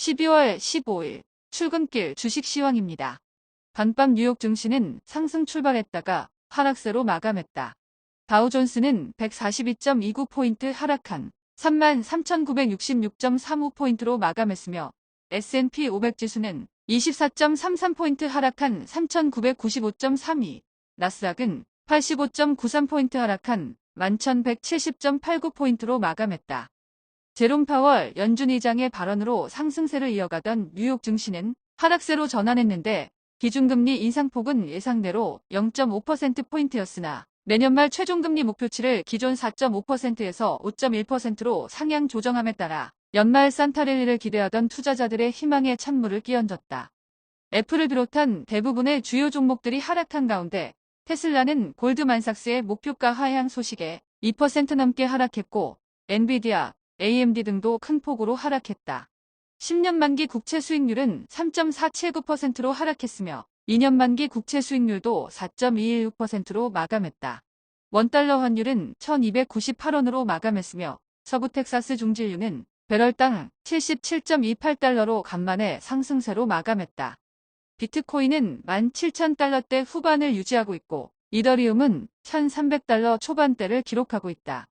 12월 15일 출근길 주식 시황입니다. 반밤 뉴욕 증시는 상승 출발했다가 하락세로 마감했다. 다우존스는 142.29포인트 하락한 33,966.35포인트로 마감했으며 S&P 500 지수는 24.33포인트 하락한 3,995.32, 나스닥은 85.93포인트 하락한 11,170.89포인트로 마감했다. 제롬 파월 연준 의장의 발언으로 상승세를 이어가던 뉴욕 증시는 하락세로 전환했는데 기준금리 인상폭은 예상대로 0.5%포인트였으나 내년 말 최종금리 목표치를 기존 4.5%에서 5.1%로 상향 조정함에 따라 연말 산타랠리를 기대하던 투자자들의 희망에 찬물을 끼얹었다. 애플을 비롯한 대부분의 주요 종목들이 하락한 가운데 테슬라는 골드만삭스의 목표가 하향 소식에 2% 넘게 하락했고 엔비디아, AMD 등도 큰 폭으로 하락했다. 10년 만기 국채 수익률은 3.479%로 하락했으며 2년 만기 국채 수익률도 4.216%로 마감했다. 원달러 환율은 1298원으로 마감했으며 서부 텍사스 중진류는 배럴당 77.28달러로 간만에 상승세로 마감했다. 비트코인은 17,000달러대 후반을 유지하고 있고 이더리움은 1,300달러 초반대를 기록하고 있다.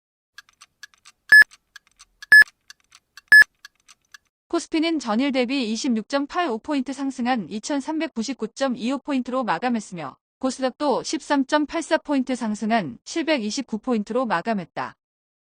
코스피는 전일 대비 26.85포인트 상승한 2399.25포인트로 마감했으며 코스닥도 13.84포인트 상승한 729포인트로 마감했다.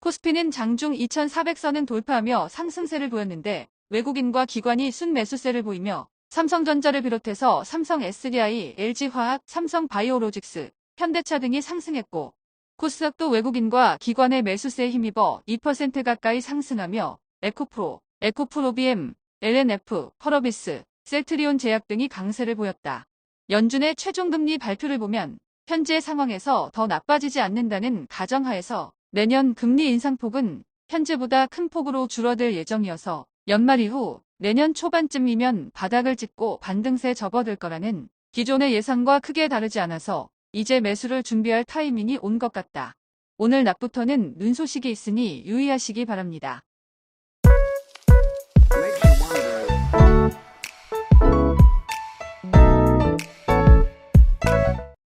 코스피는 장중 2400선은 돌파하며 상승세를 보였는데 외국인과 기관이 순매수세를 보이며 삼성전자를 비롯해서 삼성 SDI, LG화학, 삼성바이오로직스, 현대차 등이 상승했고 코스닥도 외국인과 기관의 매수세에 힘입어 2% 가까이 상승하며 에코프로, 에코프로비엠, LNF, 펄어비스, 셀트리온 제약 등이 강세를 보였다. 연준의 최종금리 발표를 보면 현재 상황에서 더 나빠지지 않는다는 가정하에서 내년 금리 인상폭은 현재보다 큰 폭으로 줄어들 예정이어서 연말 이후 내년 초반쯤이면 바닥을 찍고 반등세 접어들 거라는 기존의 예상과 크게 다르지 않아서 이제 매수를 준비할 타이밍이 온 것 같다. 오늘 낮부터는 눈 소식이 있으니 유의하시기 바랍니다.